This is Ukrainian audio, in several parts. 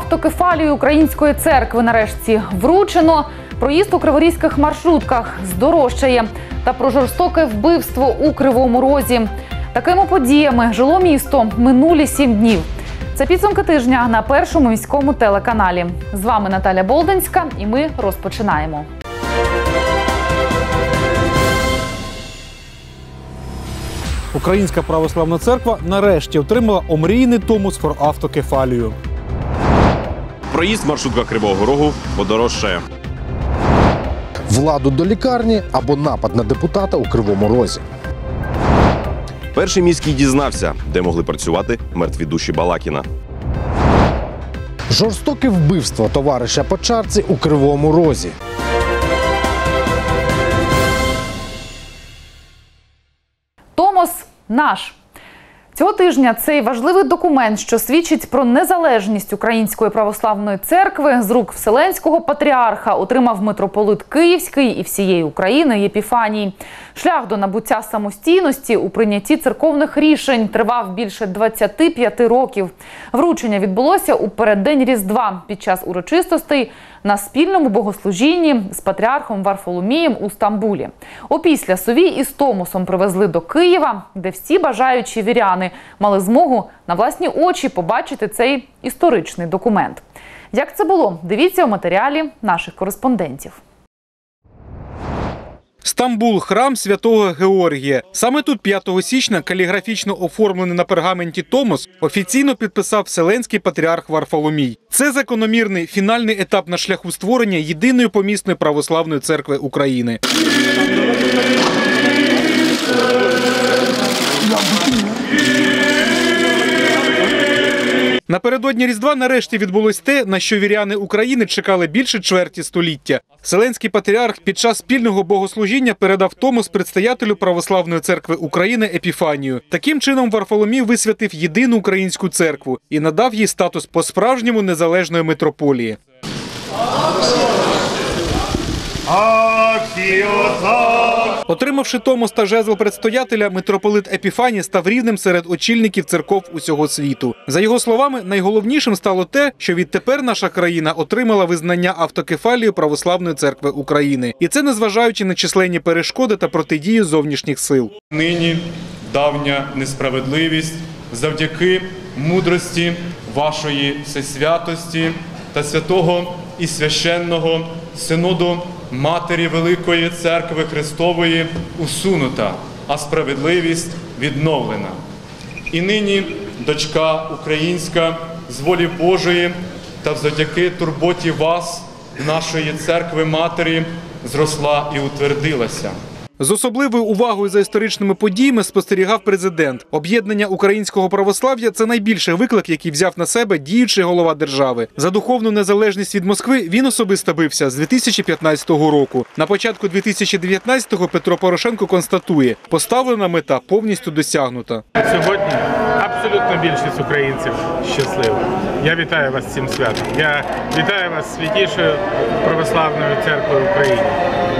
автокефалію української церкви нарешті вручено. Проїзд у криворізьких маршрутках здорожчає та про жорстоке вбивство у кривому розі. Такими подіями жило місто минулі сім днів. Це підсумки тижня на першому міському телеканалі. З вами Наталя Болденська, і ми розпочинаємо. Українська православна церква нарешті отримала омрійний томос фор автокефалію. Проїзд маршрутка Кривого Рогу подорожчає. владу до лікарні або напад на депутата у кривому розі. Перший міський дізнався, де могли працювати мертві душі Балакіна. Жорстоке вбивство товариша по чарці у кривому розі. Томос наш. Цього тижня цей важливий документ, що свідчить про незалежність Української православної церкви з рук Вселенського патріарха, отримав митрополит Київський і всієї України Єпіфаній. Шлях до набуття самостійності у прийнятті церковних рішень тривав більше 25 років. Вручення відбулося у переддень Різдва під час урочистостей на спільному богослужінні з патріархом Варфоломієм у Стамбулі. Опісля сові із Томосом привезли до Києва, де всі бажаючі віряни мали змогу на власні очі побачити цей історичний документ. Як це було? Дивіться у матеріалі наших кореспондентів. Стамбул, храм святого Георгія. Саме тут 5 січня каліграфічно оформлений на пергаменті Томос офіційно підписав Вселенський патріарх Варфоломій. Це закономірний фінальний етап на шляху створення єдиної помісної православної церкви України. Напередодні Різдва нарешті відбулось те, на що віряни України чекали більше чверті століття. Вселенський патріарх під час спільного богослужіння передав Томос предстоятелю Православної церкви України Епіфанію. Таким чином Варфоломій висвятив єдину українську церкву і надав їй статус по-справжньому незалежної митрополії. Отримавши Томос та жезл предстоятеля, митрополит Епіфаній став рівним серед очільників церков усього світу. За його словами, найголовнішим стало те, що відтепер наша країна отримала визнання автокефалії Православної церкви України, і це незважаючи на численні перешкоди та протидію зовнішніх сил. Нині давня несправедливість завдяки мудрості вашої всесвятості та святого і священного синоду Матері Великої Церкви Христової усунута, а справедливість відновлена. І нині дочка українська з волі Божої та завдяки турботі вас, нашої церкви Матері, зросла і утвердилася. З особливою увагою за історичними подіями спостерігав президент. Об'єднання українського православ'я це найбільший виклик, який взяв на себе діючий голова держави. За духовну незалежність від Москви він особисто бився з 2015 року. На початку 2019-го Петро Порошенко констатує, поставлена мета повністю досягнута. Сьогодні абсолютно більшість українців щаслива. Я вітаю вас цим святом. Я вітаю вас святішою православною церквою України.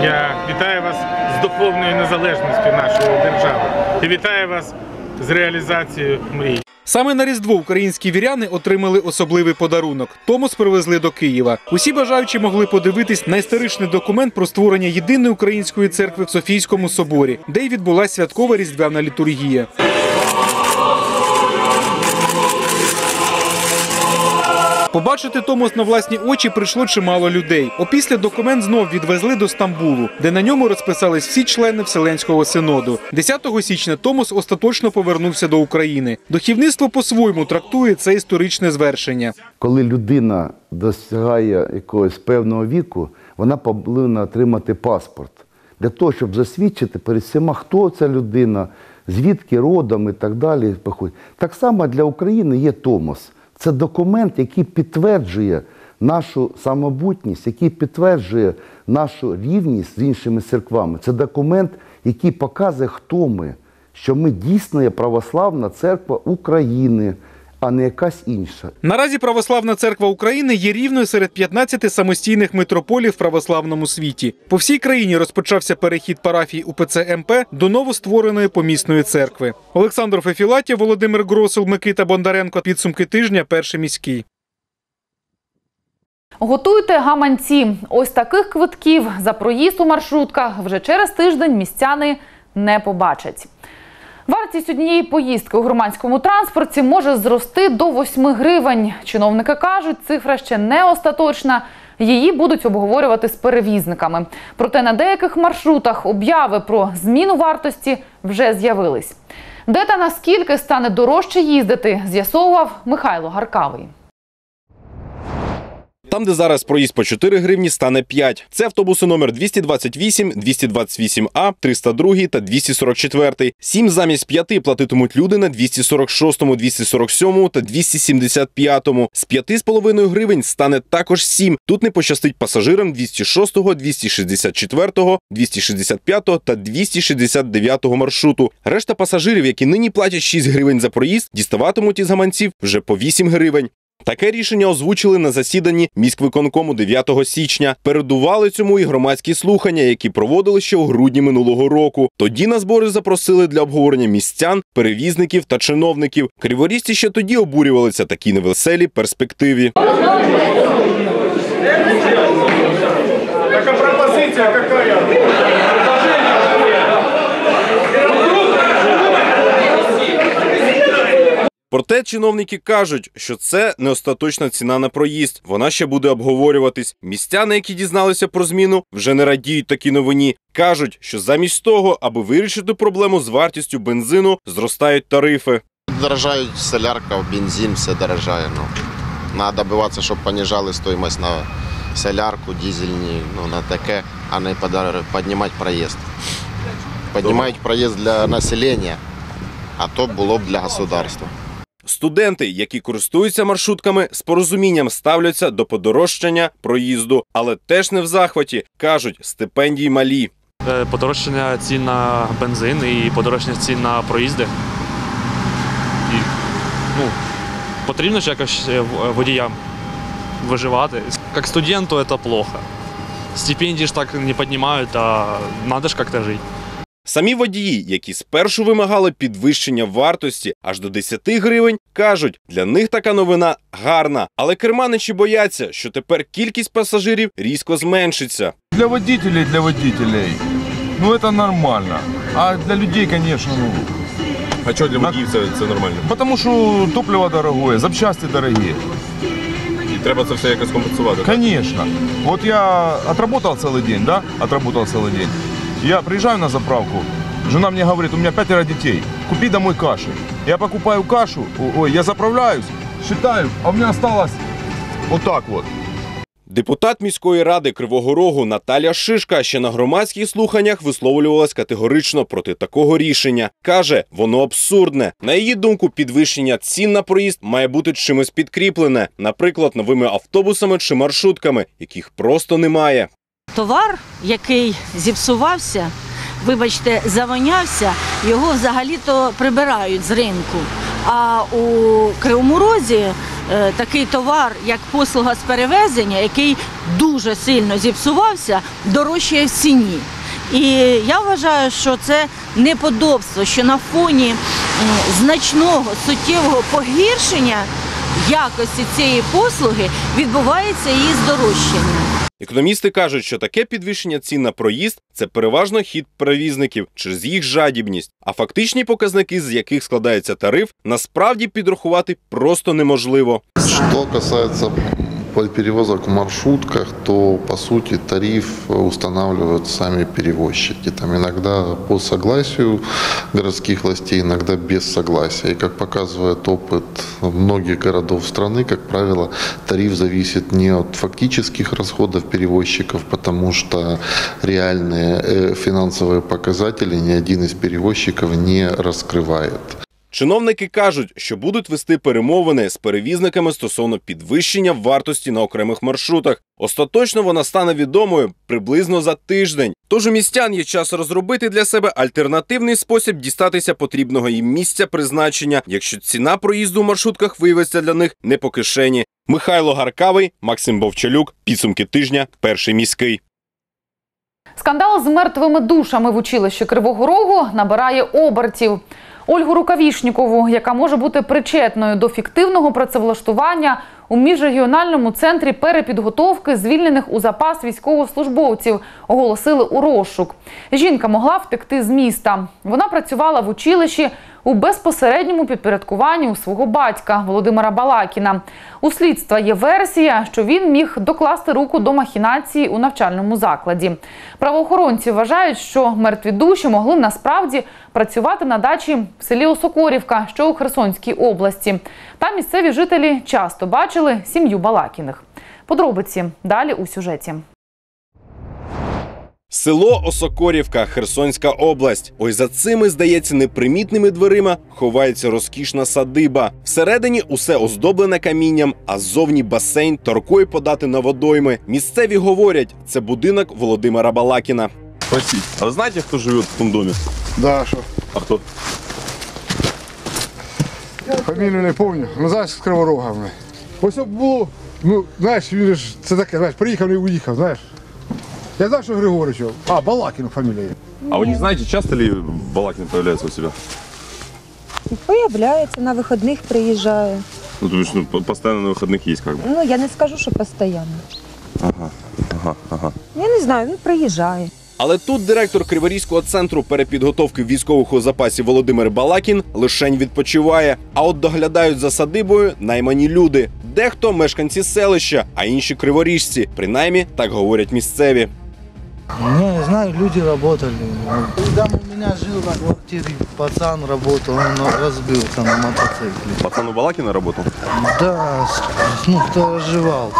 Я вітаю вас з духовною незалежністю нашої держави. І вітаю вас з реалізацією мрій. Саме на Різдво українські віряни отримали особливий подарунок. Томос привезли до Києва. Усі бажаючі могли подивитись на історичний документ про створення єдиної української церкви в Софійському соборі, де й відбулася святкова різдвяна літургія. Побачити Томос на власні очі прийшло чимало людей. Опісля документ знов відвезли до Стамбулу, де на ньому розписались всі члени Вселенського синоду. 10 січня Томос остаточно повернувся до України. Духівництво по-своєму трактує це історичне звершення. коли людина досягає якогось певного віку, вона повинна отримати паспорт для того, щоб засвідчити перед всіма, хто ця людина, звідки родом і так далі. Так само для України є Томос. Це документ, який підтверджує нашу самобутність, який підтверджує нашу рівність з іншими церквами. Це документ, який показує, хто ми, що ми дійсно є православна церква України, а не якась інша. Наразі Православна церква України є рівною серед 15 самостійних митрополів в православному світі. По всій країні розпочався перехід парафій УПЦ МП до новоствореної помісної церкви. Олександр Фефілатів, Володимир Гросул, Микита Бондаренко. Підсумки тижня. Перший міський. Готуйте гаманці. Ось таких квитків за проїзд у маршрутках вже через тиждень містяни не побачать. Вартість однієї поїздки у громадському транспорті може зрости до 8 гривень. Чиновники кажуть, цифра ще не остаточна. Її будуть обговорювати з перевізниками. Проте на деяких маршрутах обяви про зміну вартості вже з'явились. Де та наскільки стане дорожче їздити, з'ясовував Михайло Гаркавий. Там, де зараз проїзд по 4 гривні, стане 5. Це автобуси номер 228, 228А, 302 та 244. 7 замість 5 платитимуть люди на 246, 247 та 275. З 5,5 гривень стане також 7. Тут не пощастить пасажирам 206, 264, 265 та 269 маршруту. Решта пасажирів, які нині платять 6 гривень за проїзд, діставатимуть із гаманців вже по 8 гривень. Таке рішення озвучили на засіданні міськвиконкому 9 січня. Передували цьому і громадські слухання, які проводили ще у грудні минулого року. Тоді на збори запросили для обговорення містян, перевізників та чиновників. Криворізці ще тоді обурювалися такій невеселій перспективі. Така пропозиція яка? Проте чиновники кажуть, що це не остаточна ціна на проїзд. Вона ще буде обговорюватись. Містяни, які дізналися про зміну, вже не радіють такій новині. кажуть, що замість того, аби вирішити проблему з вартістю бензину, зростають тарифи. Дорожають солярка, бензин, все дорожає. Ну. Надо добиватися, щоб понижали стоїмость на солярку, дизельні, ну, на таке, а не піднімати проїзд. Піднімають проїзд для населення, а то було б для государства. Студенти, які користуються маршрутками, з порозумінням ставляться до подорожчання проїзду, але теж не в захваті. кажуть, стипендії малі. Е, подорожчання цін на бензин і подорожчання цін на проїзди. І, ну, потрібно ж якось е, водіям виживати. Як студенту це плохо. Стипендії ж так не піднімають, а треба ж як-то жити. Самі водії, які спершу вимагали підвищення вартості аж до 10 гривень, кажуть, для них така новина гарна. Але керманичі бояться, що тепер кількість пасажирів різко зменшиться. Для водителей, для водителей, ну это нормально. А для людей, конечно, ну... А що для водіїв це, це нормально? Потому что топливо дорогое, запчасти дорогие. І треба це все якось компенсувати. Конечно. Вот я отработал целый день, да? Отработал целый день. Я приезжаю на заправку, жена мне говорит, у меня пятеро детей, купи домой каши. Я покупаю кашу, ой, я заправляюсь, считаю, а у меня осталось вот так вот. Депутат міської ради Кривого Рогу Наталія Шишка ще на громадських слуханнях висловлювалась категорично проти такого рішення. Каже, воно абсурдне. На її думку, підвищення цін на проїзд має бути чимось підкріплене, наприклад, новими автобусами чи маршрутками, яких просто немає. Товар, який зіпсувався, вибачте, завонявся, його взагалі-то прибирають з ринку. А у Кривому Розі е, такий товар, як послуга з перевезення, який дуже сильно зіпсувався, дорожчає в ціні. І я вважаю, що це неподобство, що на фоні значного суттєвого погіршення якості цієї послуги відбувається її здорожчання. Економісти кажуть, що таке підвищення цін на проїзд це переважно хід перевізників через їх жадібність, а фактичні показники, з яких складається тариф, насправді підрахувати просто неможливо. Що касается перевозок в маршрутках, то по сути тариф устанавливают сами перевозчики. Там иногда по согласию городских властей, иногда без согласия. И как показывает опыт многих городов страны, как правило, тариф зависит не от фактических расходов перевозчиков, потому что реальные э, финансовые показатели ни один из перевозчиков не раскрывает. Чиновники кажуть, що будуть вести перемовини з перевізниками стосовно підвищення вартості на окремих маршрутах. Остаточно вона стане відомою приблизно за тиждень. Тож у містян є час розробити для себе альтернативний спосіб дістатися потрібного їм місця призначення, якщо ціна проїзду в маршрутках виявиться для них не по кишені. Михайло Гаркавий, Максим Бовчалюк. Підсумки тижня. Перший міський. Скандал з мертвими душами в училищі Кривого Рогу набирає обертів. Ольгу Рукавішнікову, яка може бути причетною до фіктивного працевлаштування, у міжрегіональному центрі перепідготовки звільнених у запас військовослужбовців. Оголосили у розшук. Жінка могла втекти з міста. Вона працювала в училищі у безпосередньому підпорядкуванні у свого батька Володимира Балакіна. У слідства є версія, що він міг докласти руку до махінації у навчальному закладі. Правоохоронці вважають, що мертві душі могли насправді працювати на дачі в селі Осокорівка, що у Херсонській області. Там місцеві жителі часто бачили сім'ю Балакіних. Подробиці далі у сюжеті. Село Осокорівка, Херсонська область. Ось за цими, здається, непримітними дверима ховається розкішна садиба. Всередині усе оздоблене камінням, а ззовні басейн та рукою подати на водойми. Місцеві говорять, це будинок Володимира Балакіна. Спросить. А вы знаете, кто живет в том доме? Да, що? А кто? Фамілію не пам'ятаю. Ну, знаєш, з Криворога. мене. Ось було, ну, знаєш, він ж це таке, знаєш, приїхав і уїхав, знаєш. Я знаю, що Григорич, а, Балакін фамілія. є. А вы не знаете, часто ли Балакин появляется у себя? Появляется, на выходных приезжаю. Ну, то есть, ну, по- постоянно на выходных есть как бы. Ну, я не скажу, що постійно. Ага, ага, ага. Я не знаю, ну приїжджає. Але тут директор Криворізького центру перепідготовки військових у запасі Володимир Балакін лишень відпочиває. А от доглядають за садибою наймані люди. Дехто мешканці селища, а інші криворіжці. Принаймні так говорять місцеві. Не знаю, люди работали. Там у меня жил на квартире пацан работал, он разбился на мотоцикле. Пацан у Балакина работал? Да, ну кто оживал.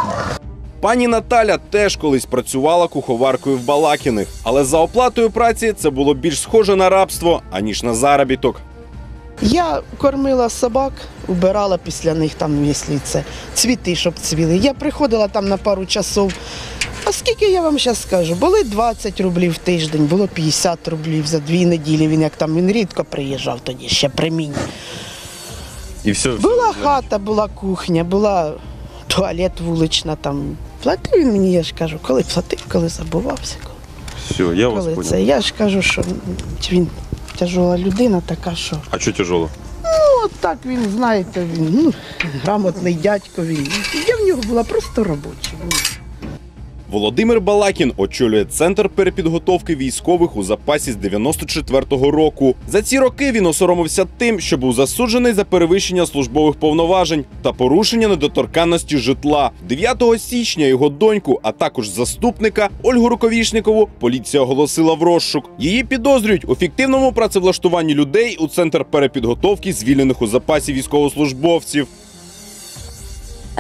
Пані Наталя теж колись працювала куховаркою в Балакіних, але за оплатою праці це було більш схоже на рабство, аніж на заробіток. Я кормила собак, вбирала після них там, якщо це цвіти, щоб цвіли. Я приходила там на пару часов. А скільки я вам зараз скажу? Були 20 рублів в тиждень, було 50 рублів за дві неділі. Він як там він рідко приїжджав тоді, ще при мені. И все. Була хата, була кухня, була туалет вулична там. Платив він мені, я ж кажу, коли платив, коли забувався. Все, я вас Коли понял. це. Я ж кажу, що він тяжела людина така, що. А что тяжело? Ну, от так він, знаєте, він ну, грамотний дядько. Він. Я в нього була просто робоча. Ну, Володимир Балакін очолює центр перепідготовки військових у запасі з 94-го року. За ці роки він осоромився тим, що був засуджений за перевищення службових повноважень та порушення недоторканності житла. 9 січня його доньку, а також заступника Ольгу Руковішникову, поліція оголосила в розшук. Її підозрюють у фіктивному працевлаштуванні людей у центр перепідготовки звільнених у запасі військовослужбовців.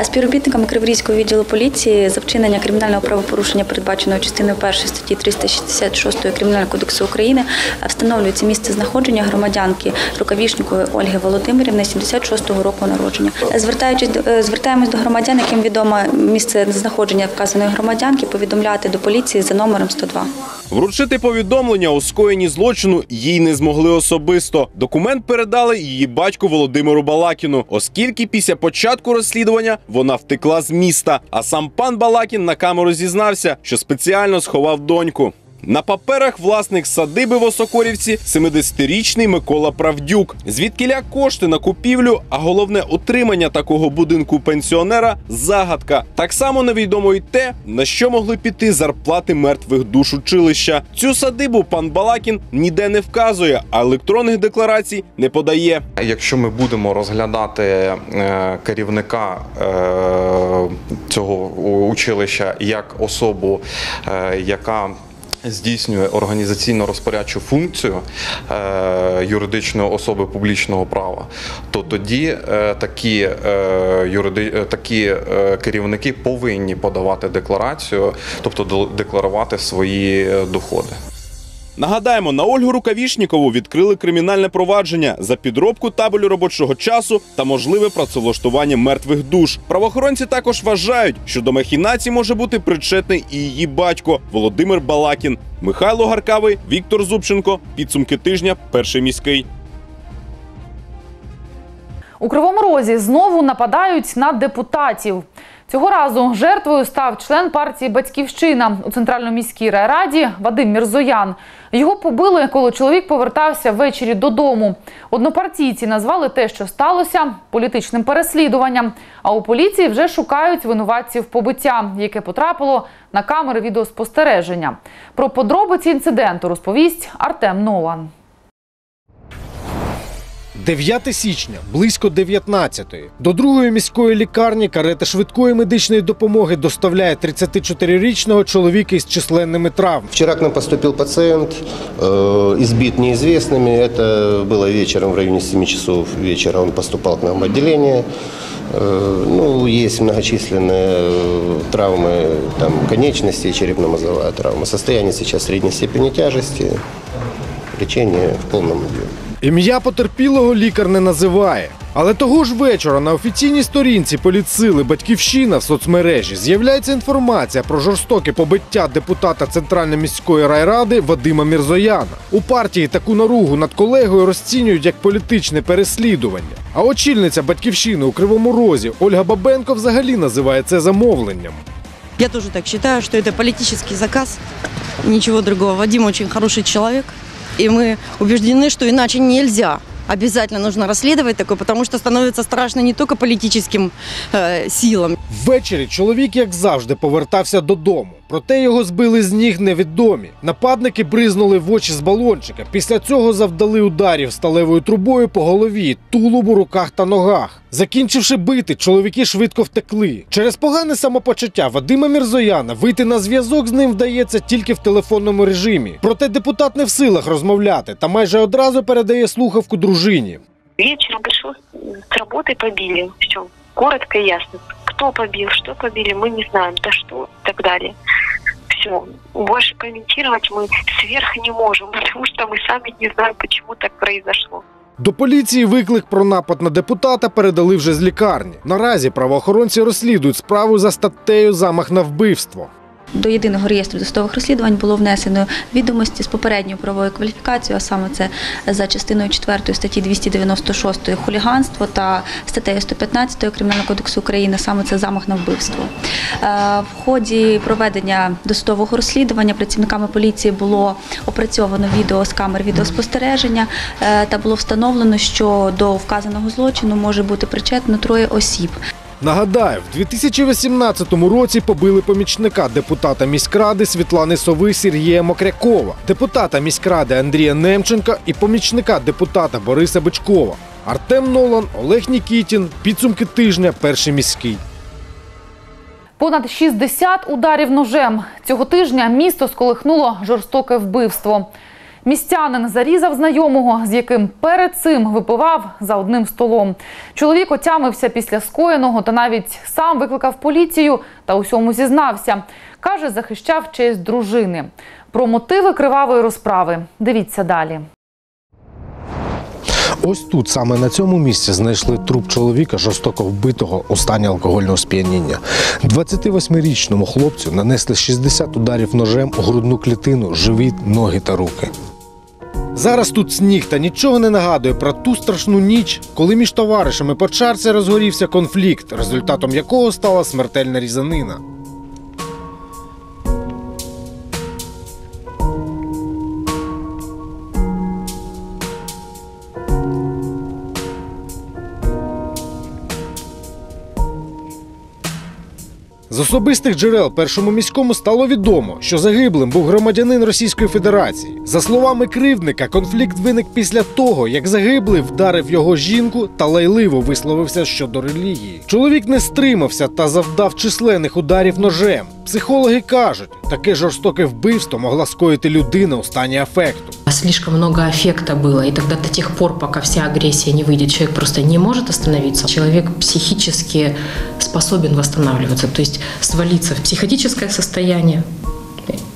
Співробітниками Криворізького відділу поліції за вчинення кримінального правопорушення, передбаченого частиною 1 статті 366 Кримінального кодексу України, встановлюється місце знаходження громадянки Рукавішникової Ольги Володимирівни 76-го року народження. Звертаючись е, звертаємось до громадян, яким відомо місце знаходження вказаної громадянки, повідомляти до поліції за номером 102. Вручити повідомлення у скоєнні злочину їй не змогли особисто. Документ передали її батьку Володимиру Балакіну, оскільки після початку розслідування вона втекла з міста. А сам пан Балакін на камеру зізнався, що спеціально сховав доньку. На паперах власник садиби в Осокорівці 70-річний Микола Правдюк. Звідкіля кошти на купівлю, а головне утримання такого будинку пенсіонера загадка. Так само невідомо й те, на що могли піти зарплати мертвих душ училища. Цю садибу пан Балакін ніде не вказує, а електронних декларацій не подає. Якщо ми будемо розглядати е, керівника е, цього училища як особу, е, яка Здійснює організаційно-розпорядчу функцію е, юридичної особи публічного права, то тоді е, такі, е, юриди, е, такі керівники повинні подавати декларацію, тобто декларувати свої доходи. Нагадаємо, на Ольгу Рукавішнікову відкрили кримінальне провадження за підробку табелю робочого часу та можливе працевлаштування мертвих душ. Правоохоронці також вважають, що до махінацій може бути причетний і її батько Володимир Балакін, Михайло Гаркавий, Віктор Зубченко. Підсумки тижня. Перший міський. У Кривому Розі знову нападають на депутатів. Цього разу жертвою став член партії Батьківщина у центрально-міській райраді Вадим Мірзоян. Його побили, коли чоловік повертався ввечері додому. Однопартійці назвали те, що сталося, політичним переслідуванням. А у поліції вже шукають винуватців побиття, яке потрапило на камери відеоспостереження. Про подробиці інциденту розповість Артем Нолан. 9 січня, близько 19-ї. До другої міської лікарні карета швидкої медичної допомоги доставляє 34-річного чоловіка із численними травмами. Вчера к нам поступил пациент, э, избит неизвестными. Это было вечером, в районе 7 часов вечера. Он поступал к нам в отделение. Э, ну, есть многочисленные э, травмы там, конечностей, черепно-мозговая травма. Состояние сейчас средней степени тяжести. Лечение в полном объеме. Ім'я потерпілого лікар не називає. Але того ж вечора на офіційній сторінці політсили Батьківщина в соцмережі з'являється інформація про жорстоке побиття депутата Центральної міської райради Вадима Мірзояна. У партії таку наругу над колегою розцінюють як політичне переслідування. А очільниця батьківщини у Кривому Розі Ольга Бабенко взагалі називає це замовленням. Я тоже так считаю, что это политический заказ, ничего другого. Вадим очень хороший человек, и мы убеждены, что иначе нельзя. Обязательно нужно расследовать такое, потому что становится страшно не только политическим э, силам. Ввечері чоловік, як завжди, повертався додому. Проте його збили з ніг невідомі. Нападники бризнули в очі з балончика. Після цього завдали ударів сталевою трубою по голові, тулубу, руках та ногах. Закінчивши бити, чоловіки швидко втекли. Через погане самопочуття Вадима Мірзояна вийти на зв'язок з ним вдається тільки в телефонному режимі. Проте депутат не в силах розмовляти та майже одразу передає слухавку дружині. Вечером пришел с работы, побили. Все, коротко и ясно Кто побил, что побили, мы не знаем, да что и так далее. Все. Больше комментировать мы сверх не можем, потому что мы сами не знаем, почему так произошло. До поліції виклик про напад на депутата передали вже з лікарні. Наразі правоохоронці розслідують справу за статтею замах на вбивство. До єдиного реєстру досудових розслідувань було внесено відомості з попередньою правовою кваліфікацією, а саме це за частиною 4 статті 296 хуліганство та статтею 115 Кримінального кодексу України, саме це замах на вбивство. Е, В ході проведення досудового розслідування працівниками поліції було опрацьовано відео з камер відеоспостереження е, та було встановлено, що до вказаного злочину може бути причетно троє осіб. Нагадаю, в 2018 році побили помічника депутата міськради Світлани Сови Сергія Мокрякова, депутата міськради Андрія Немченка і помічника депутата Бориса Бичкова. Артем Нолан, Олег Нікітін. Підсумки тижня. Перший міський. Понад 60 ударів ножем. Цього тижня місто сколихнуло жорстоке вбивство. Містянин зарізав знайомого, з яким перед цим випивав за одним столом. Чоловік отямився після скоєного та навіть сам викликав поліцію та усьому зізнався. Каже, захищав честь дружини. Про мотиви кривавої розправи. Дивіться далі. Ось тут, саме на цьому місці, знайшли труп чоловіка, жорстоко вбитого у стані алкогольного сп'яніння. 28-річному хлопцю нанесли 60 ударів ножем у грудну клітину, живіт, ноги та руки. Зараз тут сніг та нічого не нагадує про ту страшну ніч, коли між товаришами по чарці розгорівся конфлікт, результатом якого стала смертельна різанина. Особистих джерел першому міському стало відомо, що загиблим був громадянин Російської Федерації. За словами кривдника, конфлікт виник після того, як загиблий вдарив його жінку та лайливо висловився щодо релігії. Чоловік не стримався та завдав численних ударів ножем. Психологи кажуть, таке жорстоке вбивство могла скоїти людина у стані афекту. Слишком много аффекта было, и тогда до тех пор, пока вся агрессия не выйдет, человек просто не может остановиться. Человек психически способен восстанавливаться, то есть свалиться в психотическое состояние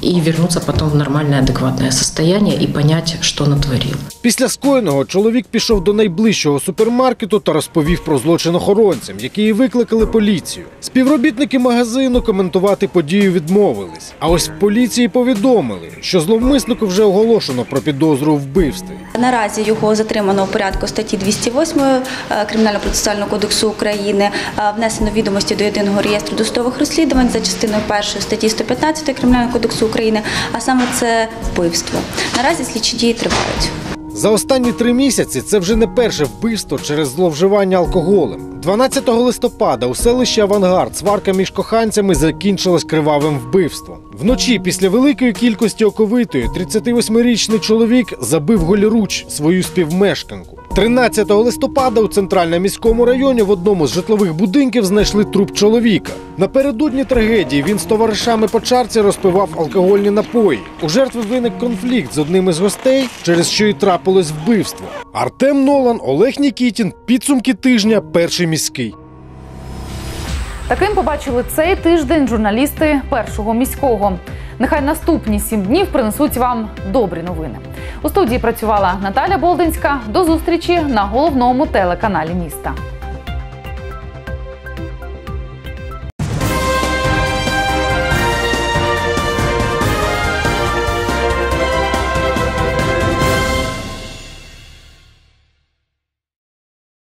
и вернуться потом в нормальное, адекватное состояние и понять, что натворил. Після скоєного чоловік пішов до найближчого супермаркету та розповів про злочин охоронцям, які і викликали поліцію. Співробітники магазину коментувати подію відмовились. А ось в поліції повідомили, що зловмиснику вже оголошено про підозру у вбивстві. Наразі його затримано у порядку статті 208 е, Кримінально-процесуального кодексу України. Е, Внесено відомості до єдиного реєстру досудових розслідувань за частиною першої статті 115 Кримінального кодексу України, а саме це вбивство. Наразі слідчі дії тривають. За останні три місяці це вже не перше вбивство через зловживання алкоголем. 12 листопада у селищі Авангард сварка між коханцями закінчилась кривавим вбивством. Вночі, після великої кількості оковитої, 38-річний чоловік забив голіруч свою співмешканку. 13 листопада у центральному міському районі в одному з житлових будинків знайшли труп чоловіка. Напередодні трагедії він з товаришами по чарці розпивав алкогольні напої. У жертви виник конфлікт з одним із гостей, через що і трапилось вбивство. Артем Нолан, Олег Нікітін. Підсумки тижня. Перший міський. Таким побачили цей тиждень журналісти першого міського. Нехай наступні сім днів принесуть вам добрі новини. У студії працювала Наталя Болдинська. До зустрічі на головному телеканалі міста.